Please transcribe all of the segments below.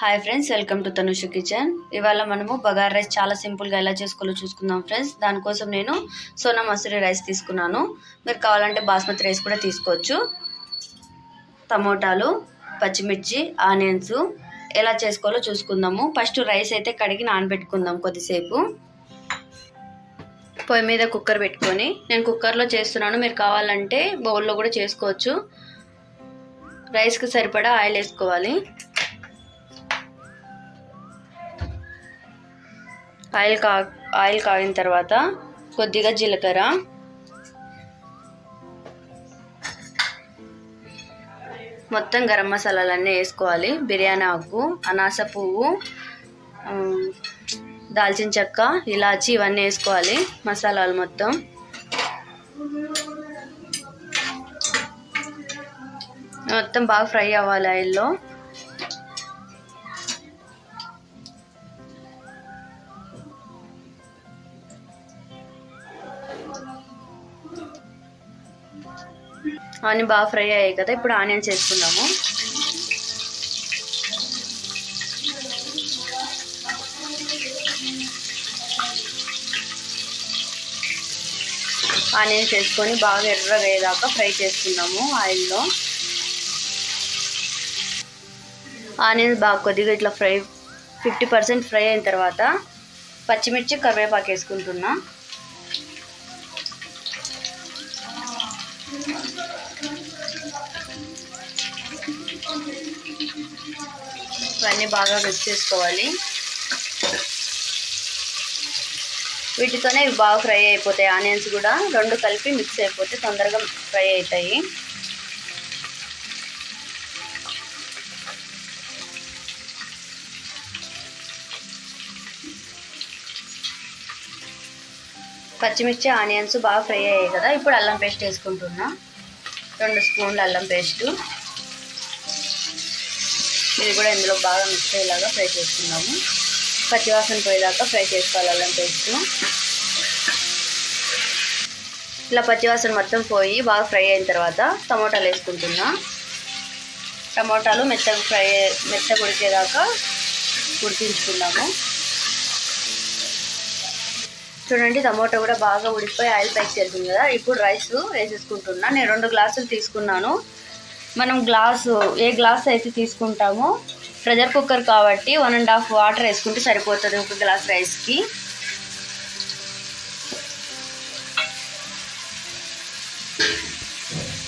Hi friends welcome to Tanusha kitchen ఇవాళ మనము bagar rice చాలా సింపుల్గా ఎలా చేసుకోవాలో చూసుకుందాం ఫ్రెండ్స్ దానికోసం నేను సోనా మసూరి రైస్ తీసుకున్నాను. మీరు కావాలంటే బాస్మతి రైస్ కూడా తీసుకోవచ్చు. టమోటాలు పచ్చిమిర్చి ఆనియన్స్ ఎలా చేసుకోవాలో చూసుకుందాము. ఫస్ట్ రైస్ అయితే కడిగి నానబెట్టుకుందాం కొద్దిసేపు. పొయ్యి మీద కుక్కర్ పెట్టుకొని నేను కుక్కర్లో చేస్తున్నాను. మీరు కావాలంటే బౌల్లో కూడా చేసుకోవచ్చు. రైస్కి సరిపడా ఆయిల్ వేసుకోవాలి. ఆయిల్ కా ఆయిల్ కాగిన తర్వాత కొద్దిగా జీలకర్ర. మొత్తం గరం మసాలాలన్నీ వేసుకోవాలి. బిర్యానీ ఆకు అనాస పువ్వు దాల్చిన చెక్క ఇలాచి ఇవన్నీ వేసుకోవాలి మసాలాలు మొత్తం. మొత్తం బాగా ఫ్రై అవ్వాలి ఆయిల్లో. ఆనియన్ బాగా ఫ్రై అయ్యాయి కదా ఇప్పుడు ఆనియన్స్ వేసుకుందాము ఆనియన్స్ వేసుకొని బాగా ఎర్ర వేయదాకా ఫ్రై చేసుకుందాము ఆయిల్లో. ఆనియన్స్ బాగా కొద్దిగా ఇట్లా ఫ్రై ఫిఫ్టీ పర్సెంట్ ఫ్రై అయిన తర్వాత పచ్చిమిర్చి కరివేపాకు వేసుకుంటున్నా. ఇవన్నీ బాగా మిక్స్ చేసుకోవాలి. వీటితోనే ఇవి బాగా ఫ్రై అయిపోతాయి. ఆనియన్స్ కూడా రెండు కలిపి మిక్స్ అయిపోతే తొందరగా ఫ్రై అవుతాయి. పచ్చిమిర్చి ఆనియన్స్ బాగా ఫ్రై అయ్యాయి కదా. ఇప్పుడు అల్లం పేస్ట్ వేసుకుంటున్నా. రెండు స్పూన్లు అల్లం పేస్టు. ఇది కూడా ఇందులో బాగా మిక్స్ అయ్యేలాగా ఫ్రై చేసుకుందాము. పచ్చివాసన పోయేదాకా ఫ్రై చేసుకోవాలి అల్లం పేస్ట్ ఇలా పచ్చివాసన మొత్తం పోయి బాగా ఫ్రై అయిన తర్వాత టమోటాలు వేసుకుంటున్నా. టమోటాలు మెత్తగా ఫ్రై మెత్తగా ఉడికేదాకా ఉడికించుకున్నాము చూడండి టమోటా కూడా బాగా ఉడికిపోయి ఆయిల్ పైకి వెళ్తుంది కదా. ఇప్పుడు రైస్ వేసేసుకుంటున్నా. నేను రెండు గ్లాసులు తీసుకున్నాను. మనం గ్లాసు ఏ గ్లాస్ అయితే తీసుకుంటామో ప్రెషర్ కుక్కర్ కాబట్టి వన్ అండ్ హాఫ్ వాటర్ వేసుకుంటే సరిపోతుంది ఒక గ్లాస్ రైస్కి.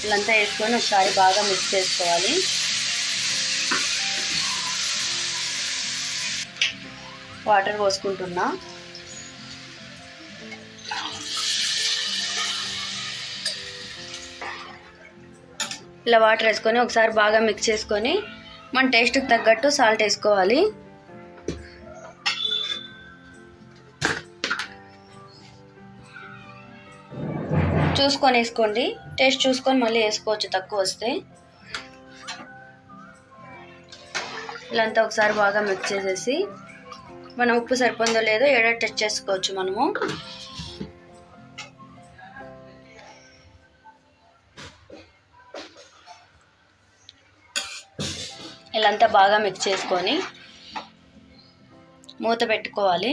ఇలాంతా వేసుకొని ఒకసారి బాగా మిక్స్ చేసుకోవాలి. వాటర్ పోసుకుంటున్నా. ఇలా వాటర్ వేసుకొని ఒకసారి బాగా మిక్స్ చేసుకొని మన టేస్ట్కి తగ్గట్టు సాల్ట్ వేసుకోవాలి. చూసుకొని వేసుకోండి. టేస్ట్ చూసుకొని మళ్ళీ వేసుకోవచ్చు తక్కువ వస్తే. ఇలాంతా ఒకసారి బాగా మిక్స్ చేసేసి. మనం ఉప్పు సరిపోందో లేదో ఏడా టెస్ట్ చేసుకోవచ్చు మనము. ఇలాంతా బాగా మిక్స్ చేసుకొని మూత పెట్టుకోవాలి.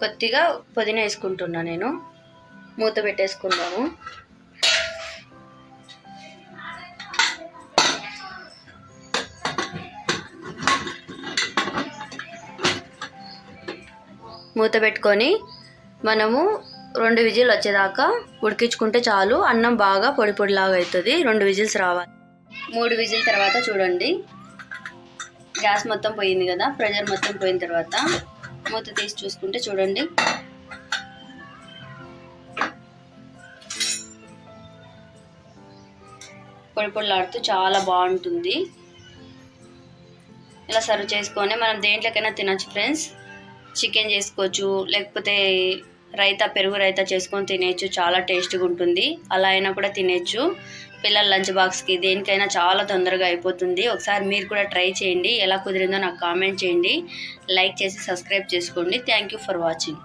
కొద్దిగా పుదీనా వేసుకుంటున్నా నేను. మూత పెట్టేసుకుందాము. మూత పెట్టుకొని మనము రెండు విజిల్ వచ్చేదాకా ఉడికించుకుంటే చాలు. అన్నం బాగా పొడి పొడిలాగా అవుతుంది రెండు విజిల్స్ రావాలి. మూడు విజిల్ తర్వాత చూడండి. గ్యాస్ మొత్తం పోయింది కదా ప్రెషర్ మొత్తం పోయిన తర్వాత మూత తీసి చూసుకుంటే చూడండి. పొడి పొడిలాడుతూ చాలా బాగుంటుంది. ఇలా సర్వ్ చేసుకొని మనం దేంట్లోకైనా తినచ్చు ఫ్రెండ్స్. చికెన్ చేసుకోవచ్చు లేకపోతే రైతా పెరుగు రైతా చేసుకొని తినేయచ్చు చాలా టేస్ట్గా ఉంటుంది అలా అయినా కూడా తినేయచ్చు పిల్లల లంచ్ బాక్స్కి దేనికైనా చాలా తొందరగా అయిపోతుంది. ఒకసారి మీరు కూడా ట్రై చేయండి. ఎలా కుదిరిందో నాకు కామెంట్ చేయండి. లైక్ చేసి సబ్స్క్రైబ్ చేసుకోండి. Thank you for watching.